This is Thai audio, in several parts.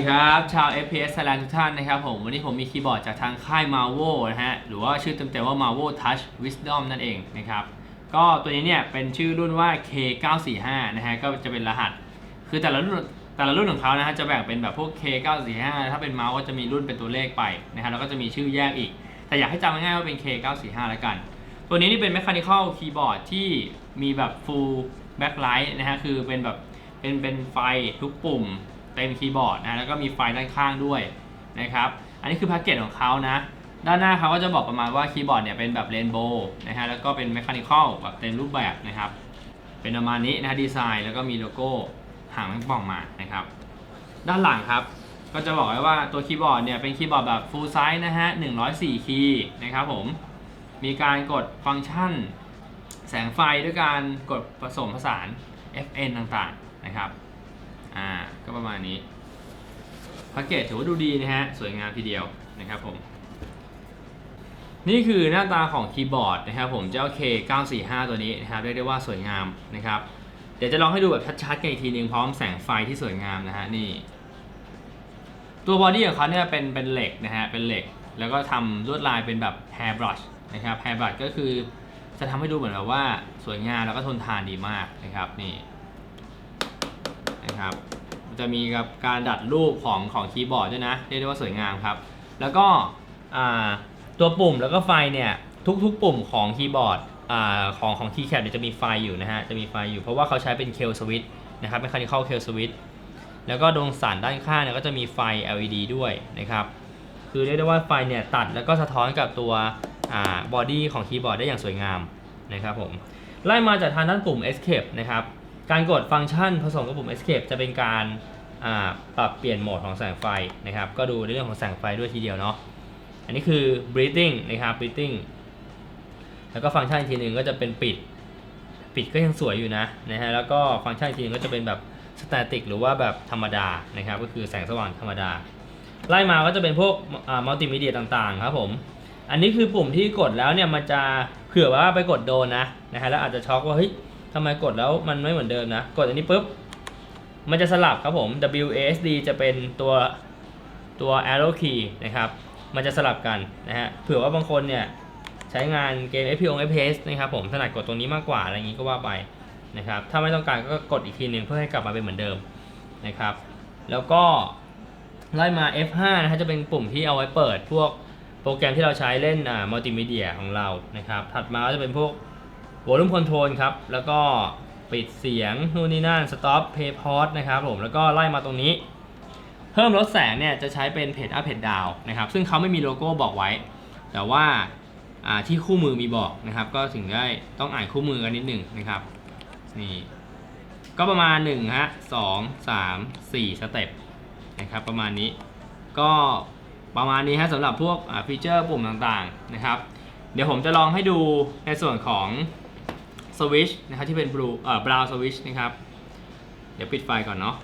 ดีครับ ชาว FPS Thailand ทุกท่านนะครับผมวันนี้ผมมีคีย์บอร์ดจากทางค่าย m a r v e นะฮะ หรือว่าชื่อเต็มๆว่า m a r v e Touch Wisdom นั่นเองนะครับ ก็ตัวนี้เนี่ยเป็นชื่อรุ่นว่า K945 นะฮะ ก็จะเป็นรหัส คือแต่ละรุ่นแต่ละรุ่นของเขานะฮะจะแบ่งเป็นแบบพวก K945 ถ้าเป็นเมาส์ก็จะมีรุ่นเป็นตัวเลขไปนะฮะแล้วก็จะมีชื่อแยกอีก แต่อยากให้จำง่ายๆว่าเป็น K945 แล้วกัน ตัวนี้นี่เป็น mechanical keyboard ที่มีแบบ full backlight นะฮะคือเป็นแบบเป็นเป็นไฟทุกปุ่ม ต็มคีย์บอร์ดนะแล้วก็มีไฟด้านข้างด้วยนะครับอันนี้คือแพ็กเกจของเขานะ ด้านหน้าเขาก็จะบอกประมาณว่าคีย์บอร์ดเนี่ยเป็นแบบเรนโบว์นะฮะแล้วก็เป็น mechanical แบบเต็มรูปแบบนะครับเป็นประมาณนี้นะฮะดีไซน์แล้วก็มีโลโก้หางแมงป่องมานะครับด้านหลังครับก็จะบอกไว้ว่าตัวคีย์บอร์ดเนี่ยเป็นคีย์บอร์ดแบบ full size นะฮะ 104 คีย์นะครับผม มีการกดฟังก์ชัน แสงไฟด้วยการกดผสมผสาน FN ต่างๆนะครับ อ่า ก็ประมาณนี้แพ็กเกจถือว่าดูดีนะฮะ สวยงามทีเดียวนะครับผม นี่คือหน้าตาของคีย์บอร์ดนะครับผมเจ้า K945 ตัวนี้นะครับเรียกได้ว่าสวยงามนะครับ เดี๋ยวจะลองให้ดูแบบชัดๆกันอีกทีหนึงพร้อมแสงไฟที่สวยงามนะฮะนี่ ตัวบอดี้ของเขาเนี่ยเป็นเป็นเหล็กนะฮะเป็นเหล็ก แล้วก็ทำลวดลายเป็นแบบ hair brush นะครับ hair brush ก็คือจะทำให้ดูเหมือนแบบว่าสวยงามแล้วก็ทนทานดีมากนะครับนี่ นะครับ มันจะมีกับการดัดรูปของของคีย์บอร์ดด้วยนะเรียกได้ว่าสวยงามครับ แล้วก็ตัวปุ่มแล้วก็ไฟเนี่ยทุกๆ ปุ่มของคีย์บอร์ดอของของคีย์แคปเนี่ยจะมีไฟอยู่นะฮะจะมีไฟอยู่เพราะว่าเขาใช้เป็นเคลสวิตนะครับ mechanical เคลสวิตแล้วก็ดวงสันด้านข้างเนี่ยก็จะมีไฟ LED ด้วยนะครับคือเรียกได้ว่าไฟเนี่ยตัดแล้วก็สะท้อนกับตัวบอดี้ของคีย์บอร์ดได้อย่างสวยงามนะครับผมไล่มาจากทางด้านปุ่ม Escape นะครับ การกดฟังก์ชันผสมกับปุ่ม Escape จะเป็นการปรับเปลี่ยนโหมดของแสงไฟนะครับ ก็ดูในเรื่องของแสงไฟด้วยทีเดียวเนาะ อันนี้คือ breathing นะครับ breathing แล้วก็ฟังก์ชันอีกทีหนึ่งก็จะเป็นปิด ปิดก็ยังสวยอยู่นะนะฮะ แล้วก็ฟังก์ชันอีกทีหนึงก็จะเป็นแบบสแตติกหรือว่าแบบธรรมดานะครับ ก็คือแสงสว่างธรรมดา ไล่มาก็จะเป็นพวกมัลติมีเดียต่างๆ ครับผม อันนี้คือปุ่มที่กดแล้วเนี่ยมันจะเผื่อว่าไปกดโดนนะนะฮะแล้วอาจจะช็อกว่าเฮ้ย ทำไมกดแล้วมันไม่เหมือนเดิมนะ กดอันนี้ปุ๊บ มันจะสลับครับผม WASD จะเป็นตัวตัว arrow key นะครับ มันจะสลับกันนะฮะ เผื่อว่าบางคนเนี่ยใช้งานเกม FPS FPS นะครับผม ถนัดกดตรงนี้มากกว่าอะไรอย่างนี้ก็ว่าไปนะครับ ถ้าไม่ต้องการก็กดอีกทีหนึ่งเพื่อให้กลับมาเป็นเหมือนเดิมนะครับ แล้วก็ไล่มา F5 นะฮะจะเป็นปุ่มที่เอาไว้เปิดพวกโปรแกรมที่เราใช้เล่นอ่ามัลติมีเดียของเรานะครับ ถัดมาก็จะเป็นพวก volume control ครับ แล้วก็ปิดเสียงนู่นนี่นั่น stop play pause นะครับผม แล้วก็ไล่มาตรงนี้ เพิ่มลดแสงเนี่ยจะใช้เป็นเพจ up เพจ down นะครับ ซึ่งเขาไม่มีโลโก้บอกไว้ แต่ว่าอ่าที่คู่มือมีบอกนะครับ ก็ถึงได้ต้องอ่านคู่มือกันนิดหนึ่งนะครับ นี่ ก็ประมาณ1ฮะ2 3 4สเต็ปนะครับประมาณนี้ ก็ประมาณนี้ฮะสำหรับพวกฟีเจอร์ปุ่มต่างๆนะครับ เดี๋ยวผมจะลองให้ดูในส่วนของ สวิชนะครับที่เป็นบลูเอ่อบราวสวิชนะครับ เดี๋ยวปิดไฟก่อนเนาะ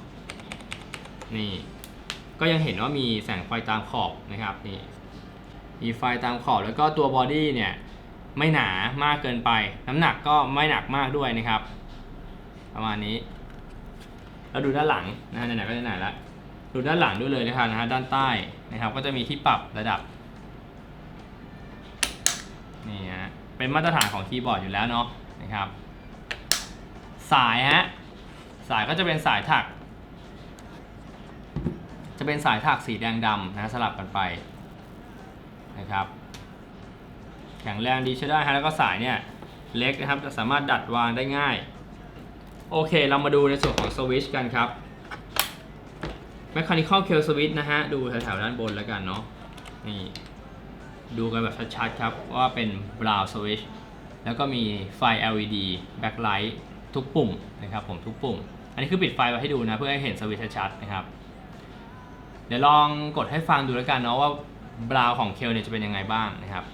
นี่ ก็ยังเห็นว่ามีแสงไฟตามขอบนะครับนี่มีไฟตามขอบแล้วก็ตัวบอดี้เนี่ยไม่หนามากเกินไป น้ำหนักก็ไม่หนักมากด้วยนะครับ ประมาณนี้ เราดูด้านหลังนะฮะไหนๆก็ไหนล้วดูด้านหลังด้วยเลยนะครับนะฮะด้านใต้นะครับ ก็จะมีที่ปรับระดับนี่ฮะเป็นมาตรฐานของคีย์บอร์ดอยู่แล้วเนาะ นะครับ สายฮะสายก็จะเป็นสายถัก จะเป็นสายถักสีแดงดำนะสลับกันไปนะครับ แข็งแรงดีใช้ได้ฮะแล้วก็สายเนี่ยเล็กนะครับจะสามารถดัดวางได้ง่าย โอเคเรามาดูในส่วนของสวิตช์กันครับ Mechanical Kill Switch นะฮะดูแถวๆด้านบนแล้วกันเนาะนี่ดูกันแบบชัดๆครับว่าเป็น Brown Switch แล้วก็มีไฟ LED Backlight ทุกปุ่มนะครับผมทุกปุ่ม อันนี้คือปิดไฟไว้ให้ดูนะ เพื่อให้เห็นสวิตช์ชัดนะครับ เดี๋ยวลองกดให้ฟังดูแล้วกันเนาะว่า Brown ของ k คลเนี่ยจะเป็นยังไงบ้างนะครับ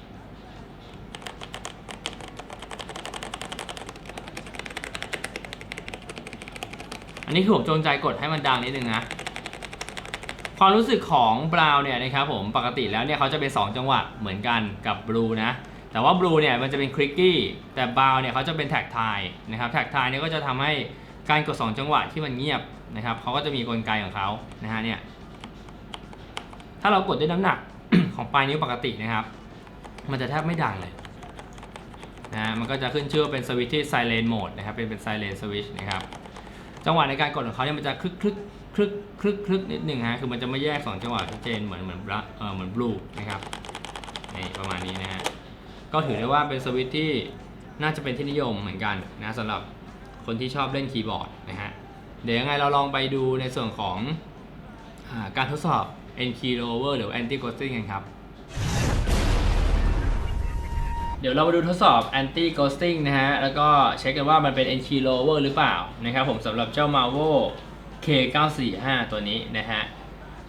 อันนี้คือผมจงใจกดให้มันดังนิดนึงนะ ความรู้สึกของบราวเนี่ยนะครับผมปกติแล้วเนี่ยเขาจะเป็น 2 จังหวะเหมือนกันกับบลูนะ แต่ว่าบลูเนี่ยมันจะเป็นคลิกกี้แต่บาวเนี่ยเขาจะเป็นแท็กไทนะครับแท็กไทเนี่ยก็จะทำให้การกด 2 จังหวะที่มันเงียบนะครับเขาก็จะมีกลไกของเขานะฮะเนี่ยถ้าเรากดด้วยน้ำหนักของปลายนิ้วปกตินะครับ มันจะแทบไม่ดังเลยนะฮะมันก็จะขึ้นชื่อว่าเป็นสวิตช์ที่ silent mode นะครับเป็นเป็น silent switch นะครับจังหวะในการกดของเขาเนี่ยมันจะคลึกคลึกคลึกคลึกคลึกนิดหนึ่งฮะคือมันจะไม่แยก 2 จังหวะชัดเจนเหมือนเหมือนเออเหมือนบลูนะครับนี่ประมาณนี้นะฮะ ก็ถือได้ว่าเป็นสวิตช์ที่น่าจะเป็นที่นิยมเหมือนกันนะสำหรับคนที่ชอบเล่นคีย์บอร์ดนะฮะเดี๋ยวยังไงเราลองไปดูในส่วนของอการทดสอบ N key lower หรือ anti ghosting กันครับ เดี๋ยวเรามาดูทดสอบ anti ghosting นะฮะ แล้วก็เช็คกันว่ามันเป็น N key lower หรือเปล่านะครับผมสำหรับเจ้า Marvo K945 ตัวนี้นะฮะ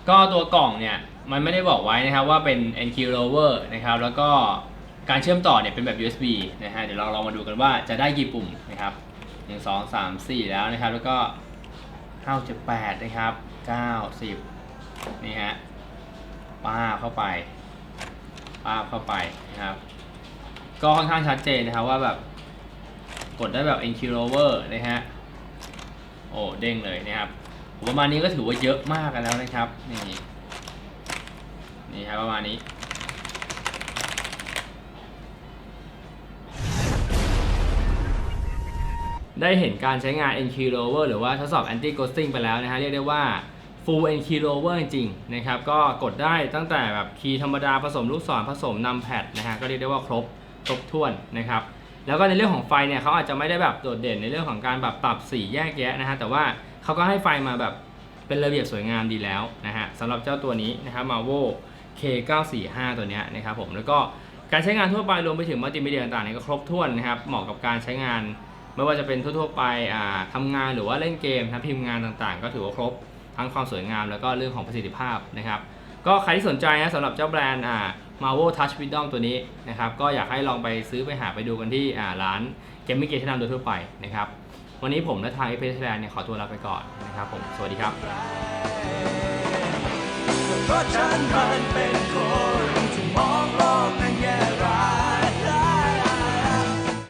ก็ตัวกล่องเนี่ย มันไม่ได้บอกไว้นะครับว่าเป็น N key lower นะครับ แล้วก็ การเชื่อมต่อเนี่ยเป็นแบบ USB นะฮะ เดี๋ยวเราลองมาดูกันว่าจะได้กี่ปุ่มนะครับ1 2 3 4แล้วนะครับ แล้วก็5 7 8นะครับ9 10นี่ฮะป้าเข้าไปป้าเข้าไปนะครับ ก็ค่อนข้างชัดเจนนะครับว่าแบบกดได้แบบ n q r o v e r นะฮะ โอ้เด้งเลยนะครับประมาณนี้ก็ถือว่าเยอะมากกันแล้วนะครับ นี่ นี่ครับประมาณนี้ ได้เห็นการใช้งาน n key lower หรือว่าทดสอบ anti ghosting ไปแล้วนะฮะเรียกได้ว่า full n key lower จริงๆนะครับก็กดได้ตั้งแต่แบบคีย์ธรรมดาผสมลูกศรผสมนำแพดนะฮะก็เรียกได้ว่าครบครบถ้วนนะครับแล้วก็ในเรื่องของไฟเนี่ยเขาอาจจะไม่ได้แบบโดดเด่นในเรื่องของการแบบปรับสีแยกแยะนะฮะแต่ว่าเขาก็ให้ไฟมาแบบเป็นระเบียบสวยงามดีแล้วนะฮะสำหรับเจ้าตัวนี้นะครับ Marvo K945 ตัวเนี้ยนะครับผมแล้วก็การใช้งานทั่วไปรวมไปถึงมัลติมีเดียต่างๆเนี่ยก็ครบถ้วนนะครับเหมาะกับการใช้งาน ไม่ว่าจะเป็นทั่วๆไปอ่าทำงานหรือว่าเล่นเกมนะพิมพ์งานต่างๆ ก็ถือว่าครบทั้งความสวยงามแล้วก็เรื่องของประสิทธิภาพนะครับ ก็ใครที่สนใจนะสำหรับเจ้าแบรนด์อ่า Marvel Touch Wisdom ตัวนี้นะครับก็อยากให้ลองไปซื้อไปหาไปดูกันที่ร้านเกมมิ่งเกมชั้นำโดยทั่วไปนะครับวันนี้ผมและทาง f p s Thailand เนี่ยขอตัวลาไปก่อนนะครับผมสวัสดีครับ